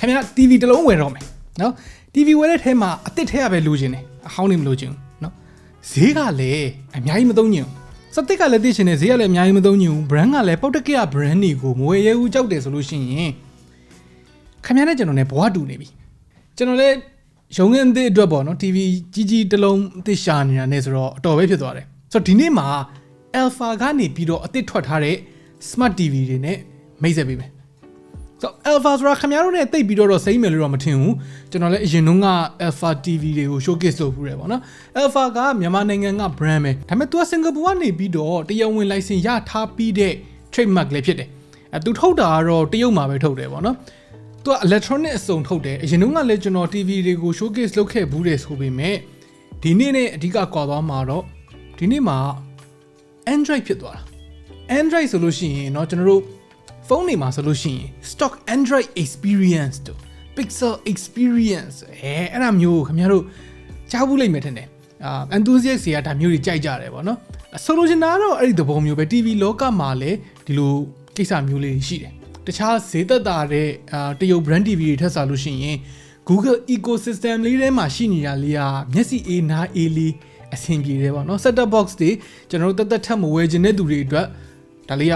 ခင်ဗျာ TV တစ်လုံးဝယ်တော့မယ်နော် TV ဝယ်တဲ့ထဲမှာအစ်စ်ထဲရပဲလိုချင်တယ်အဟောင်းနေမလိုချင်ဘူးနော်ဈေးကလည်းအများကြီးမသုံးညင်ဘူးစတစ်ကလည်းသိချင်တယ်ဈေးကလည်းအများကြီးမသုံးညင်ဘူး brand ကလည်းပေါက်တက်ကရ brand တွေကိုမဝယ်ရဘူးကြောက်တယ်ဆိုလို့ရှိရင်ခင်ဗျားနဲ့ကျွန်တော်နဲ့ဘဝတူနေပြီကျွန်တော်လည်းရုံငန်းအသစ်အတွက်ပေါ့နော် TV ကြီးကြီးတစ်လုံးအသစ်ရှာနေတာနဲ့ဆိုတော့အတော်ပဲဖြစ်သွားတယ်ဆိုတော့ဒီနေ့မှာ Alpha ကနေပြီးတော့အသစ်ထွက်ထားတဲ့ Smart TV တွေနဲ့မိတ်ဆက်ပေးမယ် ဆိုအယ်ဖာဆိုတာခင်ဗျားတို့ ਨੇ တိတ်ပြီးတော့စိမ့်မယ်လို့တော့မထင်ဘူးကျွန်တော်လည်းအရင်တုန်းက Alpha TV တွေကို showcase လုပ်ဖူးတယ်ပေါ့နော် Alpha ကမြန်မာနိုင်ငံက brand ပဲဒါပေမဲ့သူကစင်ကာပူကနေပြီးတော့တရားဝင် license ရထားပြီးတဲ့ trademark လည်းဖြစ်တယ်အဲသူထုတ်တာကတော့တရုတ်မှာပဲထုတ်တယ်ပေါ့နော်သူက electronic အစုံထုတ်တယ်အရင်တုန်းကလည်းကျွန်တော် TV တွေကို showcase လုပ်ခဲ့ဘူးတယ်ဆိုပေမဲ့ဒီနေ့နဲ့အဓိကကွာသွားမှာတော့ဒီနေ့မှာ Android ဖြစ်သွားတာ Android ဆိုလို့ရှိရင်เนาะကျွန်တော်တို့ ဖုန်းတွေမှာဆိုလို့ရှိရင် stock Android experience တို့ Pixel experience အဲအဲ့ဒါမျိုးကိုခင်ဗျားတို့ကြားဘူးလိမ့်မယ်ထင်တယ်အာ enthusiast တွေကဒါမျိုးတွေကြိုက်ကြတယ်ဗောနော်ဆိုလိုချင်တာကတော့အဲ့ဒီသဘောမျိုးပဲ TV လောကမှာလည်းဒီလိုကိစ္စမျိုးလေးရှိတယ်တခြားဈေးသက်သာတဲ့အာတရုတ် brand TV တွေထက်စားလို့ရှိရင် Google ecosystem လေးထဲမှာရှိနေတာလေးကမျက်စိအေးနားအေးလေးအဆင်ပြေတယ်ပေါ့နော် set top box တွေကျွန်တော်တို့တက်တက်ထက်မဝယ်ခြင်းတဲ့သူတွေအတွက်ဒါလေးက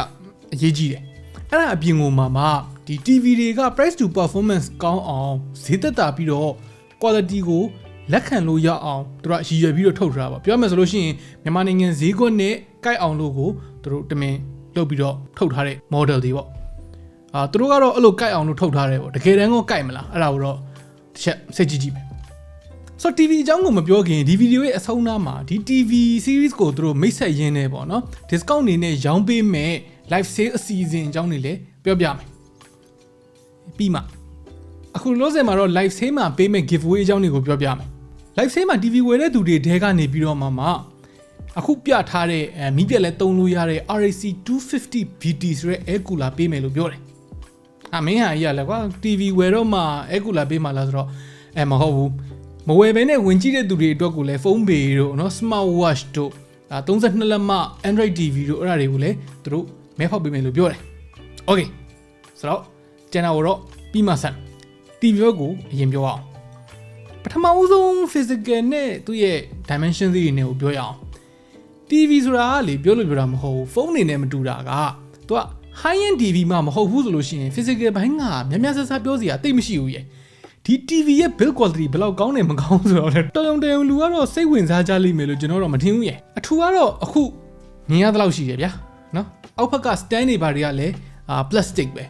အရေးကြီးတယ် အဲ့ဒါအပြင်ကိုမှမှဒီ TV တွေက price to performance ကောင်းအောင်ဈေးသက်သာပြီးတော့ quality ကိုလက်ခံလို့ရအောင်သူတို့ကရည်ရွယ်ပြီးတော့ထုတ်ထားတာပါပြောမယ်ဆိုလို့ရှိရင်မြန်မာနိုင်ငံဈေးကွက်နဲ့ကိုက်အောင်လို့ကိုသူတို့တမင်လုပ်ပြီးတော့ထုတ်ထားတဲ့ model တွေပေါ့အာသူတို့ကတော့အဲ့လိုကိုက်အောင်လို့ထုတ်ထားတယ်ပေါ့တကယ်တမ်းကိုကိုက်မလားအဲ့ဒါကိုတော့တစ်ချက်စိတ်ကြည့်ကြည့်မယ်ဆိုတော့ TV အကြောင်းကိုမပြောခင်ဒီဗီဒီယိုရဲ့အဆုံးအနားမှာဒီ TV series ကိုသူတို့မိတ်ဆက်ရင်းနေပေါ့နော် discount အနေနဲ့ရောင်းပေးမဲ့ live sale အစီအစဉ်အကြောင်းတွေလည်းပြောပြမယ်ပြီးမှအခုလောဆယ်မှာတော့ live sale မှာပေးမဲ့ giveaway အကြောင်းတွေကိုပြောပြမယ် live sale မှာ TV ဝယ်တဲ့သူတွေတဲကနေပြီးတော့မှမှအခုပြထားတဲ့မီးပြက်လဲတုံးလို့ရတဲ့ RAC 250 BT ဆိုတဲ့ air cooler ပေးမယ်လို့ပြောတယ်အမင်းဟာကြီးရလဲကွာ TV ဝယ်တော့မှ air cooler ပေးမှလားဆိုတော့အဲမဟုတ်ဘူးမဝယ်ဘဲနဲ့ဝင်ကြည့်တဲ့သူတွေအတွက်ကိုလည်းဖုန်းပေတို့နော် smart watch တို့32လက်မ Android TV တို့အဲ့ဒါတွေကိုလည်းသူတို့ မဲဖောက်ပေးမယ်လို့ပြောတယ်။ Okay ဆိုတော့ကျန်တာကိုတော့ပြီးမှဆက် TV ဘက်ကိုအရင်ပြောအောင်ပထမဦးဆုံး physical နဲ့သူ့ရဲ့ dimension တွေနဲ့ကိုပြောရအောင် TV ဆိုတာကလေပြောလို့ပြောတာမဟုတ်ဘူးဖုန်းအနေနဲ့မတူတာကသူက high end TV မှမဟုတ်ဘူးဆိုလို့ရှိရင် physical ဘိုင်းကများများဆဆပြောစရာတိတ်မရှိဘူးရဲ့ဒီ TV ရဲ့ build quality ဘယ်လောက်ကောင်းတယ်မကောင်းဆိုတော့လေတော်ရုံတရုံလူကတော့စိတ်ဝင်စားကြလိမ့်မယ်လို့ကျွန်တော်တော့မထင်ဘူးရဲ့အထူကတော့အခုမြင်ရတဲ့လောက်ရှိတယ်ဗျာနော် အောက်ဘက်က stand တွေဘာတွေကလည်းအာ plastic ပဲ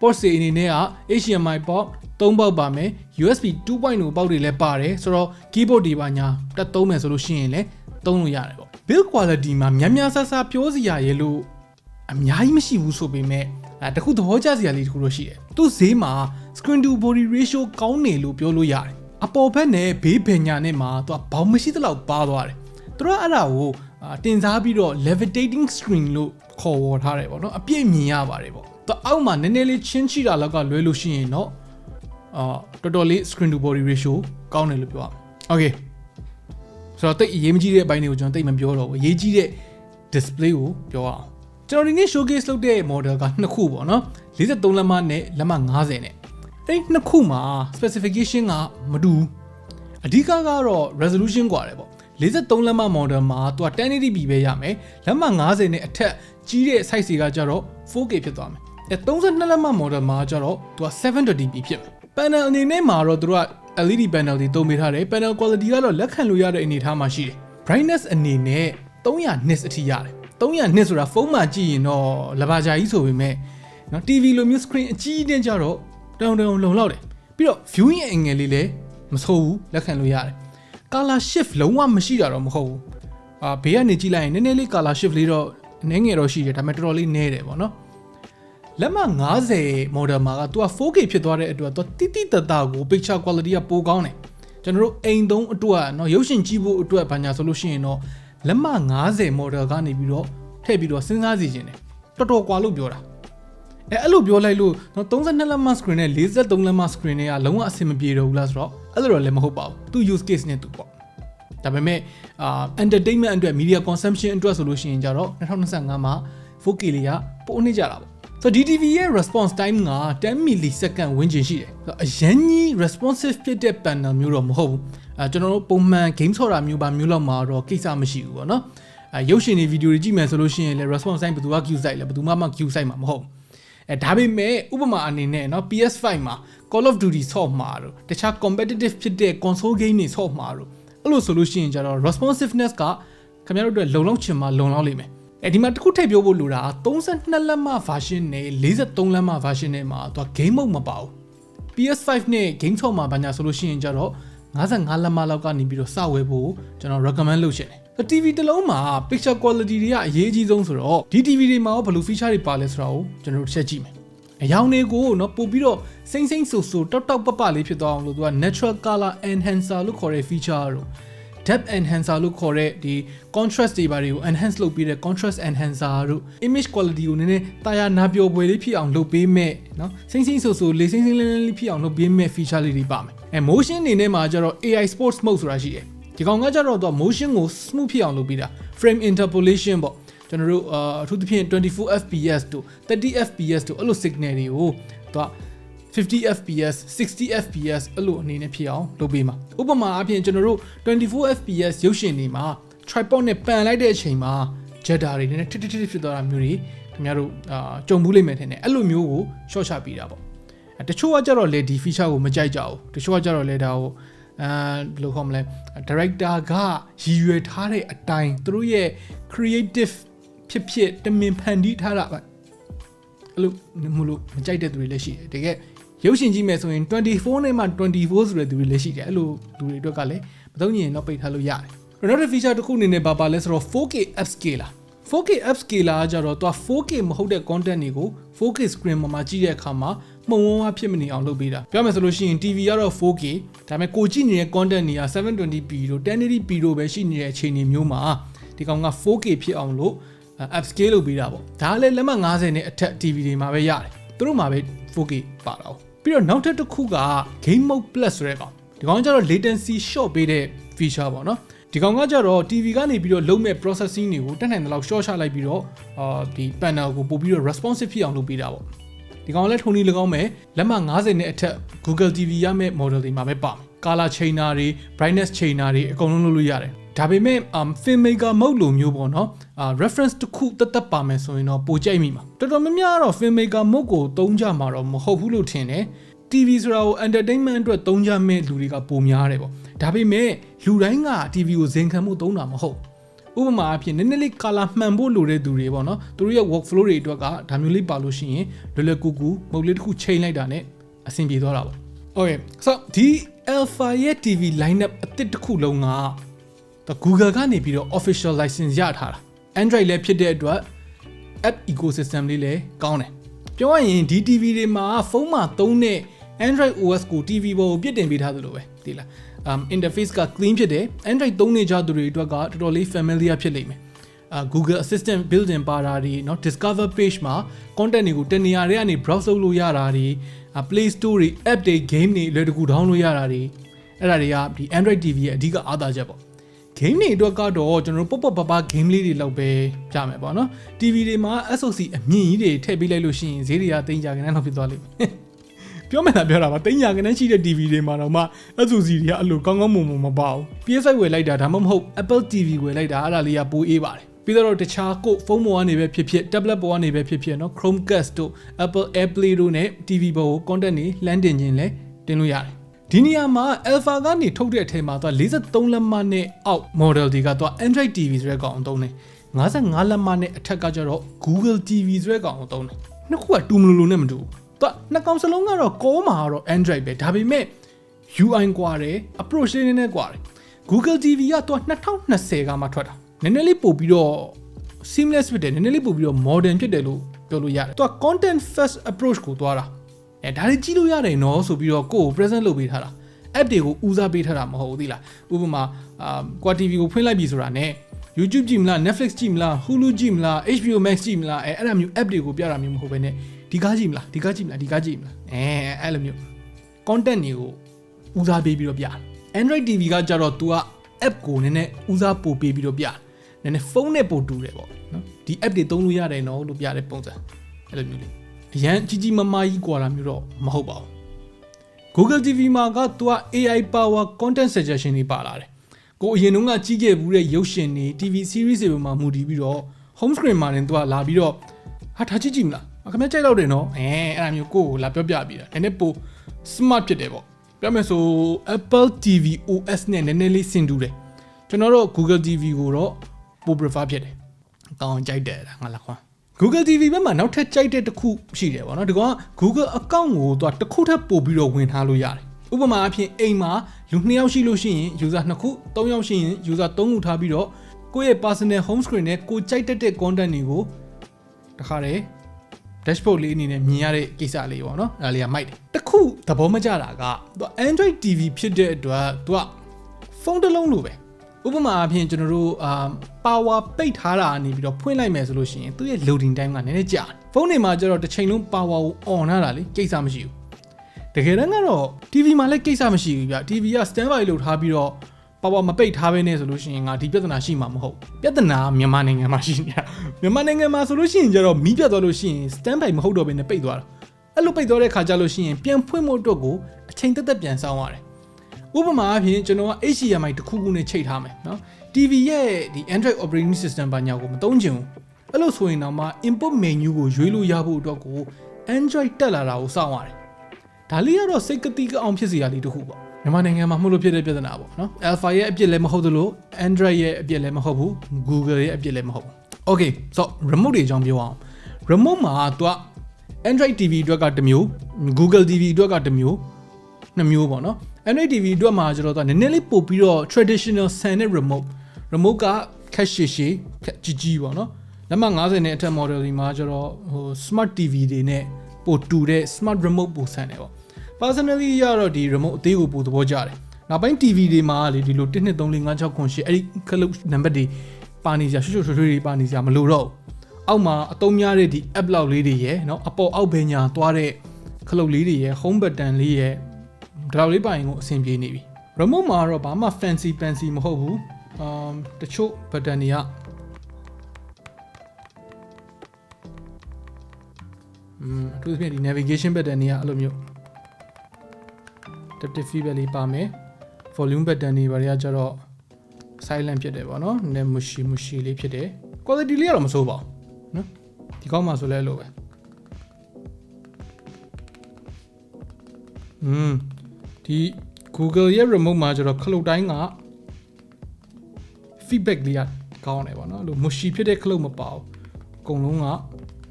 port စီအနေနဲ့က HDMI port ၃ပေါက်ပါမယ် USB 2.0ပေါက်တွေလည်းပါတယ်ဆိုတော့ keyboard တွေပါညာတက်သုံးမယ်ဆိုလို့ရှိရင်လည်းသုံးလို့ရတယ်ပေါ့ build quality မှာများများဆဆပြောစရာရဲ့လို့အများကြီးမရှိဘူးဆိုပေမဲ့အဲတခုသဘောကျစရာလေးတခုတော့ရှိတယ်သူ့ဈေးမှာ screen to body ratio ကောင်းနေလို့ပြောလို့ရတယ်အပေါ်ဘက်နဲ့ဘေးဘယ်ညာနဲ့မှာသူကဘောင်မရှိသလောက်ပါသွားတယ်သူတို့ကအဲ့ဒါကိုအာ တင်စားပြီးတော့ levitating screen လို့ခေါ်ဝေါ်ထားတယ်ပေါ့နော်အပြည့်မြင်ရပါတယ်ပေါ့သူအောက်မှာနည်းနည်းလေးချင်းချိတာလောက်ကလွဲလို့ရှိရင်တော့အာတော်တော်လေး screen to body ratio ကောင်းတယ်လို့ပြောရမယ် okay ဆိုတော့တိတ်အရေးမကြီးတဲ့အပိုင်းတွေကိုကျွန်တော်တိတ်မပြောတော့ဘူးအရေးကြီးတဲ့ display ကိုပြောအောင်ကျွန်တော်ဒီနေ့ showcase လုပ်တဲ့ model ကနှစ်ခုပေါ့နော်43လက်မနဲ့လက်မ90နဲ့အဲ့ဒီနှစ်ခုမှာ specification ကမတူဘူးအဓိကကတော့ resolution กว่าတယ်ပေါ့ 43လက်မမော်ဒယ်မှာသူက 1080p ပဲရမယ်လက်မ90နဲ့အထက်ကြီးတဲ့ size တွေကကြတော့ 4K ဖြစ်သွားမယ်အဲ32လက်မမော်ဒယ်မှာကြတော့သူက 720p ဖြစ်မယ် panel အနေနဲ့မှာတော့သူတို့က LED panel တွေတုံးပေးထားတယ် panel quality ကတော့လက်ခံလို့ရတဲ့အနေအထားမှာရှိတယ် brightness အနေနဲ့300 nits အထိရတယ်300 nits ဆိုတာဖုန်းမှာကြည့်ရင်တော့လဘာကြာကြီးဆိုပေမဲ့နော် TV လိုမျိုး screen အကြီးအကျယ်ကြတော့တောင်တောင်လုံလောက်တယ်ပြီးတော့ viewing angle လေးလည်းမဆိုးဘူးလက်ခံလို့ရတယ် color shift လုံးဝမရှိတာတော့မဟုတ်ဘူးအာဘေးကနေကြည့်လိုက်ရင်နည်းနည်းလေး color shift လေးတော့နည်းငယ်တော့ရှိတယ်ဒါပေမဲ့တော်တော်လေးနည်းတယ်ပေါ့နော်လက်မ90 model မှာကသူက 4K ဖြစ်သွားတဲ့အတွက်သူတိတိတတ်တာကို picture quality ကပိုကောင်းတယ်ကျွန်တော်တို့အိမ်သုံးအတွက်เนาะရုပ်ရှင်ကြည့်ဖို့အတွက်ဘာညာဆိုလို့ရှိရင်တော့လက်မ90 model ကနေပြီးတော့ထည့်ပြီးတော့စဉ်းစားစီခြင်းတယ်တော်တော်ကွာလို့ပြောတာ အဲအဲ့လိုပြောလိုက်လို့နော်32လက်မ screen နဲ့43လက်မ screen တွေကလုံးဝအဆင်မပြေတော့ဘူးလားဆိုတော့အဲ့လိုတော့လည်းမဟုတ်ပါဘူးသူ use case နဲ့သူပေါ့ဒါပေမဲ့အာ entertainment အတွက် media consumption အတွက်ဆိုလို့ရှိရင်ကြတော့2025မှာ 4K လေးကပိုနေကြတာပေါ့ဆိုဒီ TV ရဲ့ response time က10 millisecond ဝန်းကျင်ရှိတယ်ဆိုတော့အရင်ကြီး responsive ဖြစ်တဲ့ panel မျိုးတော့မဟုတ်ဘူးအဲကျွန်တော်တို့ပုံမှန် game ဆော့တာမျိုးပါမျိုးလောက်မှာတော့ကိစ္စမရှိဘူးပေါ့နော်အဲရုပ်ရှင်တွေဗီဒီယိုတွေကြည့်မယ်ဆိုလို့ရှိရင်လည်း response time ဘယ်သူက queue site လဲဘယ်သူမှမ queue site မှာမဟုတ်ဘူး အဲဒါပေမဲ့ဥပမာအနေနဲ့เนาะ PS5 မှာ Call of Duty ဆော့မှာတော့တခြား competitive ဖြစ်တဲ့ console game တွေဆော့မှာတော့အဲ့လိုဆိုလို့ရှိရင်ကျတော့ responsiveness ကခင်ဗျားတို့အတွက်လုံလောက်ချင်မှလုံလောက်လိမ့်မယ်အဲဒီမှာတစ်ခုထည့်ပြောဖို့လိုတာ32လက်မ version နဲ့43လက်မ version နဲ့မှာသူက game mode မပါဘူး PS5 နဲ့ game 6မှာဘာညာဆိုလို့ရှိရင်ကျတော့55လက်မလောက်ကနေပြီးတော့စဝယ်ဖို့ကျွန်တော် recommend လုပ်ရှင်တယ်။ TV တစ်လုံးမှာ picture quality တွေကအရေးကြီးဆုံးဆိုတော့ဒီ TV တွေမှာရောဘယ်လို feature တွေပါလဲဆိုတာကိုကျွန်တော်တို့ချက်ကြည့်မယ်။အယောင်တွေကိုเนาะပို့ပြီးတော့စိမ့်စိမ့်ဆူဆူတောက်တောက်ပပလေးဖြစ်သွားအောင်လို့သူက natural color enhancer လို့ခေါ်တဲ့ feature တို့ depth enhancer လို့ခေါ်တဲ့ဒီ contrast တွေပါတွေကို enhance လုပ်ပြီးတဲ့ contrast enhancer တို့ image quality ကိုနည်းနည်းတာယာနာပြောပွေလေးဖြစ်အောင်လုပ်ပေးမဲ့เนาะစိမ့်စိမ့်ဆူဆူလေးစိမ့်စိမ့်လင်းလင်းလေးဖြစ်အောင်လုပ်ပေးမဲ့ feature လေးတွေပါမယ်အဲ motion အနေနဲ့မှာကျတော့ AI sports mode ဆိုတာရှိတယ် ဒီကောင်ကကျတော့သူက motion ကို smooth ဖြစ်အောင်လုပ်ပေးတာ frame interpolation ပေါ့ကျွန်တော်တို့အာအထူးသဖြင့်24 fps တို့30 fps တို့အဲ့လို signal တွေကိုသူက50 fps 60 fps အဲ့လိုအနေနဲ့ဖြစ်အောင်လုပ်ပေးမှာဥပမာအပြင်ကျွန်တော်တို့24 fps ရုပ်ရှင်တွေမှာ tripod နဲ့ပန်လိုက်တဲ့အချိန်မှာ jetta တွေနည်းနည်းထစ်ထစ်ထစ်ဖြစ်သွားတာမျိုးတွေခင်ဗျားတို့အာကြုံဘူးလိမ့်မယ်ထင်တယ်အဲ့လိုမျိုးကို short ချပေးတာပေါ့တချို့ကကြတော့လေဒီ feature ကိုမကြိုက်ကြဘူးတချို့ကကြတော့လေဒါကို အဲဘယ်လိုခေါ်မလဲ director ကရည်ရွယ်ထားတဲ့အတိုင်းသူတို့ရဲ့ creative ဖြစ်ဖြစ်တမင်ဖန်တီးထားတာပဲအဲ့လိုမလို့မကြိုက်တဲ့သူတွေလည်းရှိတယ်တကယ်ရုပ်ရှင်ကြည့်မယ်ဆိုရင်24နဲ့မှ24ဆိုတဲ့သူတွေလည်းရှိတယ်အဲ့လိုလူတွေအတွက်ကလည်းမသုံးရင်တော့ပိတ်ထားလို့ရတယ်နောက်တစ် feature တစ်ခုအနေနဲ့ဘာပါလဲဆိုတော့ 4K upscaler 4K upscaler ကကြတော့သူက 4K မဟုတ်တဲ့ content တွေကို 4K screen မှာမှာကြည့်တဲ့အခါမှာ မှုံဝန်းဝါဖြစ်မနေအောင်လုပ်ပေးတာပြောမယ်ဆိုလို့ရှိရင် TV ကတော့ 4K ဒါပေမဲ့ကိုကြည့်နေတဲ့ content တွေက 720p တို့ 1080p တို့ပဲရှိနေတဲ့အခြေအနေမျိုးမှာဒီကောင်က 4K ဖြစ်အောင်လို့ upscale လုပ်ပေးတာပေါ့ဒါလည်းလက်မှတ်50နဲ့အထက် TV တွေမှာပဲရတယ်သူတို့မှာပဲ 4K ပါတာ哦ပြီးတော့နောက်ထပ်တစ်ခုက game mode plus ဆိုတဲ့ကောင်ဒီကောင်ကျတော့ latency short ပေးတဲ့ feature ပေါ့နော်ဒီကောင်ကကြတော့ TV ကနေပြီးတော့လုံးမဲ့ processing တွေကိုတက်နိုင်တဲ့လောက် short ချလိုက်ပြီးတော့အာဒီ panel ကိုပို့ပြီးတော့ responsive ဖြစ်အောင်လုပ်ပေးတာပေါ့ ဒီကောင်လည်းထုံနေ၎င်းမဲ့လက်မှတ်50နဲ့အထက် Google TV ရမယ့် model တွေမှာပဲပါ color chainer တွေ brightness chainer တွေအကုန်လုံးလုပ်လို့ရတယ်ဒါပေမဲ့ um filmmaker mode လိုမျိုးပေါ့နော်အာ reference တစ်ခုတက်တက်ပါမယ်ဆိုရင်တော့ပိုကြိုက်မိမှာတော်တော်များများတော့ filmmaker mode ကိုသုံးကြမှာတော့မဟုတ်ဘူးလို့ထင်တယ် TV ဆိုတာကို entertainment အတွက်သုံးကြမဲ့လူတွေကပိုများတယ်ပေါ့ဒါပေမဲ့လူတိုင်းက TV ကိုဇင်ခံမှုသုံးတာမဟုတ် ဥပမာအဖြစ်နည်းနည်းလေး color မှန်ဖို့လိုတဲ့သူတွေပေါ့နော်သူတို့ရဲ့ workflow တွေအတွက်ကဒါမျိုးလေးပါလို့ရှိရင်လွယ်လွယ်ကူကူမုတ်လေးတစ်ခုချိန်လိုက်တာနဲ့အဆင်ပြေသွားတာပေါ့ Okay so ဒီ Alpha ရဲ့ TV lineup အသစ်တစ်ခုလုံးက Google ကနေပြီးတော့ official license ရထားတာ Android လည်းဖြစ်တဲ့အတွက် app ecosystem လေးလည်းကောင်းတယ်ပြောရရင်ဒီ TV တွေမှာဖုန်းမှာသုံးတဲ့ Android OS ကို TV ပေါ်ကိုပြစ်တင်ပေးထားသလိုပဲဒီလား um interface က clean ဖြစ်တယ် Android သုံးနေကြသူတွေအတွက်ကတော်တော်လေး familiar ဖြစ်လိမ့်မယ်အာ Google Assistant built-in ပါတာတွေเนาะ Discover page မှာ content တွေကိုတနေရာတွေကနေ browse လုပ်လို့ရတာတွေ Play Store တွေ app တွေ game တွေလွယ်တကူ download လုပ်ရတာတွေအဲ့ဒါတွေကဒီ Android TV ရဲ့အဓိကအားသာချက်ပေါ့ game တွေအတွက်ကတော့ကျွန်တော်တို့ပေါ့ပေါ့ပပ game လေးတွေလောက်ပဲပြမယ်ပေါ့နော် TV တွေမှာ SoC အမြင့်ကြီးတွေထည့်ပေးလိုက်လို့ရှိရင်ဈေးတွေကတိမ်ကြကနေတော့ဖြစ်သွားလိမ့်မယ် ပြောမယ်လားပြောတာပါတိမ်ညာကနေရှိတဲ့ TV တွေမှာတော့မှ SoC တွေကအဲ့လိုကောင်းကောင်းမွန်မွန်မပါဘူး PS5 ဝယ်လိုက်တာဒါမှမဟုတ် Apple TV ဝယ်လိုက်တာအဲ့ဒါလေးကပိုအေးပါတယ်ပြီးတော့တခြားကိုဖုန်းပေါ်ကနေပဲဖြစ်ဖြစ် tablet ပေါ်ကနေပဲဖြစ်ဖြစ်เนาะ Chromecast တို့ Apple AirPlay တို့နဲ့ TV ပေါ်ကို content တွေလှမ်းတင်ခြင်းလဲတင်လို့ရတယ်ဒီနေရာမှာ Alpha ကနေထုတ်တဲ့အထက်မှာသူ43လက်မနဲ့အောက် model တွေကသူ Android TV ဆိုတဲ့ကောင်သုံးတယ်55လက်မနဲ့အထက်ကကျတော့ Google TV ဆိုတဲ့ကောင်သုံးတယ်နှစ်ခုကတူမလို့လို့နဲ့မတူဘူး သူနှစ်ကောင်စလုံးကတော့ကောမှာကတော့ Android ပဲဒါပေမဲ့ UI ကွာတယ် approach လေးနည်းနည်းကွာတယ် Google TV ကသူ2020ကမှထွက်တာနည်းနည်းလေးပို့ပြီးတော့ seamless ဖြစ်တယ်နည်းနည်းလေးပို့ပြီးတော့ modern ဖြစ်တယ်လို့ပြောလို့ရတယ်သူက content first approach ကိုသွားတာအဲဒါတွေကြည့်လို့ရတယ်နော်ဆိုပြီးတော့ကိုယ့်ကို present လုပ်ပေးထားတာ app တွေကိုဦးစားပေးထားတာမဟုတ်ဘူးသိလားဥပမာအာ Quad TV ကိုဖွင့်လိုက်ပြီဆိုတာ ਨੇ YouTube ကြည့်မလား Netflix ကြည့်မလား Hulu ကြည့်မလား HBO Max ကြည့်မလားအဲအဲ့လိုမျိုး app တွေကိုပြတာမျိုးမဟုတ်ဘဲね ဒီကားကြည့်မလားဒီကားကြည့်မလားဒီကားကြည့်မလားအဲအဲ့လိုမျိုး content တွေကိုဦးစားပေးပြီးတော့ပြ Android TV ကကြတော့ तू က app ကိုနည်းနည်းဦးစားပို့ပေးပြီးတော့ပြနည်းနည်းဖုန်းနဲ့ပို့တူတယ်ပေါ့နော်ဒီ app တွေသုံးလို့ရတယ်နော်လို့ပြတဲ့ပုံစံအဲ့လိုမျိုးလေးအရန်ကြီးကြီးမားမားကြီးကွာတာမျိုးတော့မဟုတ်ပါဘူး Google TV မှာကသူက AI power content suggestion တွေပါလာတယ်ကိုအရင်တုန်းကကြီးခဲ့ဘူးတဲ့ရုပ်ရှင်တွေ TV series တွေမှာမူတည်ပြီးတော့ home screen မှာတင်သူကလာပြီးတော့ဟာထားကြည့်ကြည့်မလားအ ခင်ဗျကြိုက်တော့တယ်နော်အဲအဲ့ဒါမျိုးကိုကိုလာပြောပြပြီးတာနည်းနည်းပို smart ဖြစ်တယ်ပေါ့ပြောမယ်ဆို Apple TV OS နဲ့နည်းနည်းလေးဆင်တူတယ်ကျွန်တော်တော့ Google TV ကိုတော့ပို prefer ဖြစ်တယ်အကောင်းကြိုက်တယ်ငါလာခွန်း Google TV ဘက်မှာနောက်ထပ်ကြိုက်တဲ့တစ်ခုရှိတယ်ဗောနော်ဒီကောင်က Google account ကိုသူကတစ်ခုထပ်ပို့ပြီးတော့ဝင်ထားလို့ရတယ်ဥပမာအဖြစ်အိမ်မှာလူ2ယောက်ရှိလို့ရှိရင် user 2ခု3ယောက်ရှိရင် user 3ခုထားပြီးတော့ကိုယ့်ရဲ့ personal home screen နဲ့ကိုကြိုက်တတ်တဲ့ content တွေကိုတခါတည်း dashboard လေးအနေနဲ့မြင်ရတဲ့ကိစ္စလေးပေါ့နော်အဲ့ဒါလေးကမိုက်တယ်တစ်ခုသဘောမကျတာကသူ Android TV ဖြစ်တဲ့အတွက်သူကဖုန်းတစ်လုံးလိုပဲဥပမာအဖြစ်ကျွန်တော်တို့အာ power ပိတ်ထားတာနေပြီးတော့ဖွင့်လိုက်မယ်ဆိုလို့ရှိရင်သူ့ရဲ့ loading time ကနည်းနည်းကြာတယ်ဖုန်းတွေမှာကျတော့တစ်ချိန်လုံး power ကို on ထားတာလေကိစ္စမရှိဘူးတကယ်တမ်းကတော့ TV မှာလည်းကိစ္စမရှိဘူးဗျ TV က standby လုပ်ထားပြီးတော့ power မပိတ်ထားဘဲနဲ့ဆိုလို့ရှိရင်ငါဒီပြဿနာရှိမှာမဟုတ်ပြဿနာကမြန်မာနိုင်ငံမှာရှိနေတာမြန်မာနိုင်ငံမှာဆိုလို့ရှိရင်ကျတော့မီးပြတ်သွားလို့ရှိရင် standby မဟုတ်တော့ဘဲနဲ့ပိတ်သွားတာအဲ့လိုပိတ်သွားတဲ့ခါကျလို့ရှိရင်ပြန်ဖွင့်ဖို့အတွက်ကိုအချိန်တက်တက်ပြန်စောင်းရတယ်ဥပမာအဖြစ်ကျွန်တော်က HDMI တစ်ခုခုနဲ့ချိန်ထားမယ်နော် TV ရဲ့ဒီ Android operating system ဘာညာကိုမသုံးချင်ဘူးအဲ့လိုဆိုရင်တော့မှ input menu ကိုရွေးလို့ရဖို့အတွက်ကို Android တက်လာတာကိုစောင့်ရတယ်ဒါလေးကတော့စိတ်ကတိကအောင်ဖြစ်စီရလေးတစ်ခုပေါ့ မြန်မာနိုင်ငံမှာမှုလို့ဖြစ်တဲ့ပြဿနာပေါ့နော် Alpha ရဲ့အပြစ်လည်းမဟုတ်သလို Android ရဲ့အပြစ်လည်းမဟုတ်ဘူး Google ရဲ့အပြစ်လည်းမဟုတ်ဘူး Okay so remote တွေအကြောင်းပြောအောင် remote မှာသူက Android TV အတွက်ကတစ်မျိုး Google TV အတွက်ကတစ်မျိုးနှစ်မျိုးပေါ့နော် Android TV အတွက်မှာကျတော့သူကနည်းနည်းလေးပို့ပြီးတော့ traditional ဆန်တဲ့ remote remote ကခက်ရှည်ရှည်ခက်ကြီးကြီးပေါ့နော်လက်မ90နဲ့အထက် model ဒီမှာကျတော့ဟို smart TV တွေနဲ့ပို့တူတဲ့ smart remote ပို့ဆန်တယ်ပေါ့ personally ရတော့ဒီ remote အသေးကိုပိုသဘောကျတယ်နောက်ပိုင်း TV တွေမှာလေဒီလို1 2 3 4 5 6 9 10အဲ့ဒီ club number တွေပါနေကြရွှေရွှေရွှေတွေပါနေကြမလို့တော့အောက်မှာအသုံးများတဲ့ဒီ app လောက်လေးတွေရယ်နော်အပေါ်အောက်ဘယ်ညာသွားတဲ့ club လေးတွေရယ် home button လေးရယ်ဒါလောက်လေးပိုင်ကိုအဆင်ပြေနေပြီ remote မှာတော့ဘာမှ fancy fancy မဟုတ်ဘူး um တချို့ button တွေကอืมအထူးသဖြင့်ဒီ navigation button တွေကအဲ့လိုမျိုး adaptive feedback လေးပါမယ် volume button တွေဘာတွေကကျတော့ silent ဖြစ်တယ်ပေါ့နော်နည်းမရှိမရှိလေးဖြစ်တယ် quality လေးကတော့မဆိုးပါဘူးနော်ဒီကောင်းမှဆိုလဲအဲ့လိုပဲอืมဒီ Google ရဲ့ remote မှာကျတော့ခလုတ်တိုင်းက feedback လေးကကောင်းတယ်ပေါ့နော်အဲ့လိုမရှိဖြစ်တဲ့ခလုတ်မပါဘူးအကုန်လုံးက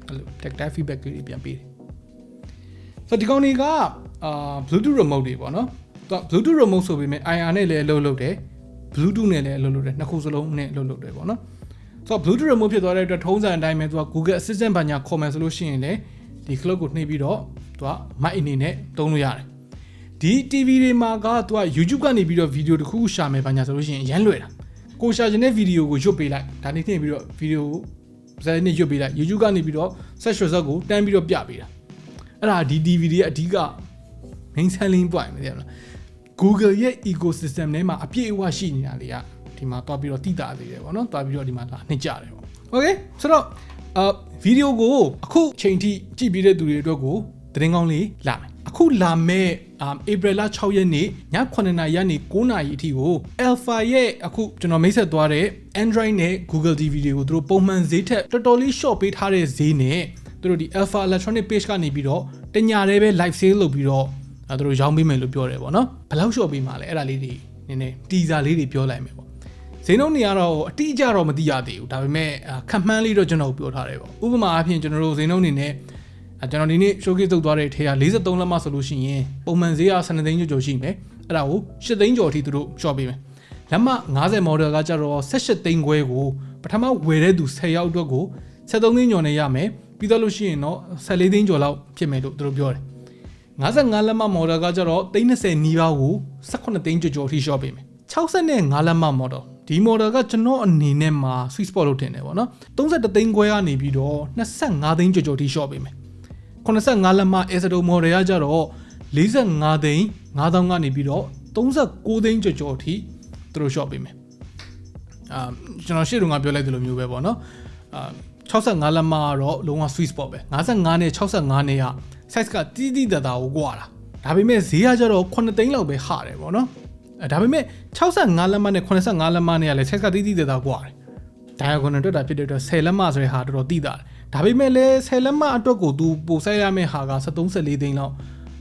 အဲ့လို tactile feedback လေးတွေပြန်ပေးတယ်ဆိုတော့ဒီကောင်တွေက အာ Bluetooth remote တွေပေါ့နော်သူက Bluetooth remote ဆိုပေမဲ့ IR နဲ့လည်းအလုပ်လုပ်တယ် Bluetooth နဲ့လည်းအလုပ်လုပ်တယ်နှစ်ခုစလုံးနဲ့အလုပ်လုပ်တယ်ပေါ့နော်ဆိုတော့ Bluetooth remote ဖြစ်သွားတဲ့အတွက်ထုံးစံအတိုင်းပဲသူက Google Assistant ဘာညာခေါ်မယ်ဆိုလို့ရှိရင်လည်းဒီ cloud ကိုနှိပ်ပြီးတော့သူက mic အနေနဲ့သုံးလို့ရတယ်ဒီ TV တွေမှာကသူက YouTube ကနေပြီးတော့ဗီဒီယိုတစ်ခုခုရှာမယ်ဘာညာဆိုလို့ရှိရင်ရမ်းလွယ်တာကိုရှာချင်တဲ့ဗီဒီယိုကိုရွတ်ပေးလိုက်ဒါနေနှိပ်ပြီးတော့ဗီဒီယိုဇာတ်နဲ့ရွတ်ပေးလိုက် YouTube ကနေပြီးတော့ search result ကိုတန်းပြီးတော့ပြပေးတာအဲ့ဒါဒီ DVD ရဲ့အဓိက main selling point မသိဘူးလား Google ရဲ့ ecosystem ထဲမှာအပြည့်အဝရှိနေတာလေကဒီမှာတွားပြီးတော့တိတာသေးတယ်ပေါ့နော်တွားပြီးတော့ဒီမှာလာနှစ်ကြတယ်ပေါ့ Okay ဆိုတော့အာဗီဒီယိုကိုအခုချိန်ထိကြည့်ပြီးတဲ့သူတွေအတွက်ကိုသတင်းကောင်းလေးလာမယ်အခုလာမဲ့အာဧပြီလ6ရက်နေ့ည9နာရီကနေ9နာရီအထိကို Alpha ရဲ့အခုကျွန်တော်မိတ်ဆက်သွားတဲ့ Android နဲ့ Google TV တွေကိုသူတို့ပုံမှန်ဈေးထက်တော်တော်လေး short ပေးထားတဲ့ဈေးနဲ့သူတို့ဒီ Alpha Electronic Page ကနေပြီးတော့တညာတည်းပဲ live sale လုပ်ပြီးတော့ အဲသူတို့ရောင်းပေးမယ်လို့ပြောတယ်ပေါ့နော်ဘယ်လောက် short ပေးမှာလဲအဲ့ဒါလေးတွေနည်းနည်း teaser လေးတွေပြောလိုက်မယ်ပေါ့ဈေးနှုန်းတွေကတော့အတိအကျတော့မသိရသေးဘူးဒါပေမဲ့ခံမှန်းလေးတော့ကျွန်တော်ပြောထားတယ်ပေါ့ဥပမာအဖြစ်ကျွန်တော်တို့ဈေးနှုန်းတွေနဲ့အဲကျွန်တော်ဒီနေ့ showcase လုပ်သွားတဲ့ထဲက43လက်မှဆိုလို့ရှိရင်ပုံမှန်ဈေးက12သိန်းကျော်ကျော်ရှိမယ်အဲ့ဒါကို8သိန်းကျော်အထိသူတို့ short ပေးမယ်လက်မှ90 model ကကြတော့18သိန်းခွဲကိုပထမဝယ်တဲ့သူ10ယောက်အတွက်ကို73သိန်းကျော်နဲ့ရမယ်ပြီးတော့လို့ရှိရင်တော့14သိန်းကျော်လောက်ဖြစ်မယ်လို့သူတို့ပြောတယ် 55လက်မှ model ကကြတော့30နီးပါးကို18သိန်းကျော်ကျော်အထိ short ပေးမယ်65လက်မှ model ဒီ model ကကျွန်တော်အနေနဲ့မှာ sweet spot လို့ထင်တယ်ပေါ့နော်33သိန်းခွဲကနေပြီးတော့25သိန်းကျော်ကျော်ထိ short ပေးမယ်85လက်မှ Acerto model ကကြတော့45သိန်း9000ကနေပြီးတော့39သိန်းကျော်ကျော်ထိသူတို့ short ပေးမယ်အာကျွန်တော်ရှေ့တုန်းကပြောလိုက်သလိုမျိုးပဲပေါ့နော်အာ65လက်မကတော့လုံးဝ sweet spot ပဲ55နဲ့65နဲ့က size ကတီးတီးတတာကိုကွာတာဒါပေမဲ့ဈေးကကျတော့9သိန်းလောက်ပဲဟာတယ်ပေါ့နော်အဲဒါပေမဲ့65လက်မနဲ့85လက်မနဲ့ကလည်း size ကတီးတီးတတာကွာတယ် diagonal တွက်တာဖြစ်တဲ့အတွက်10လက်မဆိုတဲ့ဟာတော်တော်တိတာတယ်ဒါပေမဲ့လည်း10လက်မအတွက်ကိုသူပို့ဆိုင်ရမယ့်ဟာက73 14သိန်းလောက်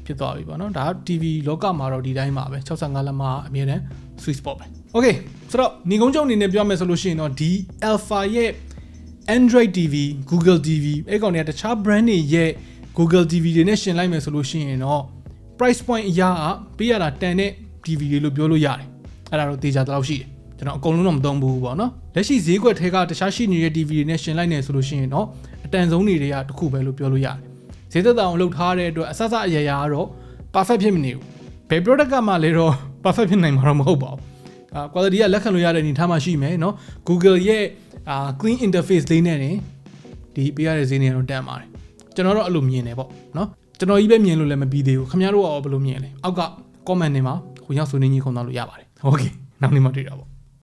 ဖြစ်သွားပြီပေါ့နော်ဒါ TV လောကမှာတော့ဒီတိုင်းပါပဲ65လက်မအမြဲတမ်း sweet spot ပဲ okay ဆိုတော့ညီကုန်းချုပ်အနေနဲ့ပြောမယ်ဆိုလို့ရှိရင်တော့ဒီ Alpha ရဲ့ Android TV Google TV အဲ့ကောင်တွေကတခြား brand တွေရဲ့ Google TV တွေနဲ့ရှင်လိုက်မယ်ဆိုလို့ရှိရင်တော့ price point အရာကပေးရတာတန်တဲ့ TV တွေလို့ပြောလို့ရတယ်အဲ့ဒါတော့တေချာတလောက်ရှိတယ်ကျွန်တော်အကုန်လုံးတော့မသုံးဘူးပေါ့နော်လက်ရှိဈေးကွက်ထဲကတခြားရှိနေတဲ့ TV တွေနဲ့ရှင်လိုက်နေဆိုလို့ရှိရင်တော့အတန်ဆုံးတွေတွေကတစ်ခုပဲလို့ပြောလို့ရတယ်ဈေးသက်သာအောင်လုပ်ထားတဲ့အတွက်အဆအဆအရာရာကတော့ perfect ဖြစ်မနေဘူးဘယ် product ကမှလည်းတော့ perfect ဖြစ်နိုင်မှာတော့မဟုတ်ပါဘူးအာ quality ကလက်ခံလို့ရတဲ့အနေအထားမှာရှိမယ်เนาะ Google ရဲ့အာ clean interface လေးနဲ့နေဒီပေးရတဲ့ဈေးနေတော့တန်ပါတယ် ကျွန်တော်တော့အဲ့လိုမြင်တယ်ပေါ့เนาะကျွန်တော်ကြီးပဲမြင်လို့လည်းမပြီးသေးဘူးခင်ဗျားတို့ကရောဘယ်လိုမြင်လဲအောက်က comment တွေမှာခွန်ရောက်ဆွေးနွေးကြီးခုံသွားလို့ရပါတယ် okay နောက်နေ့မှတွေ့တာပေါ့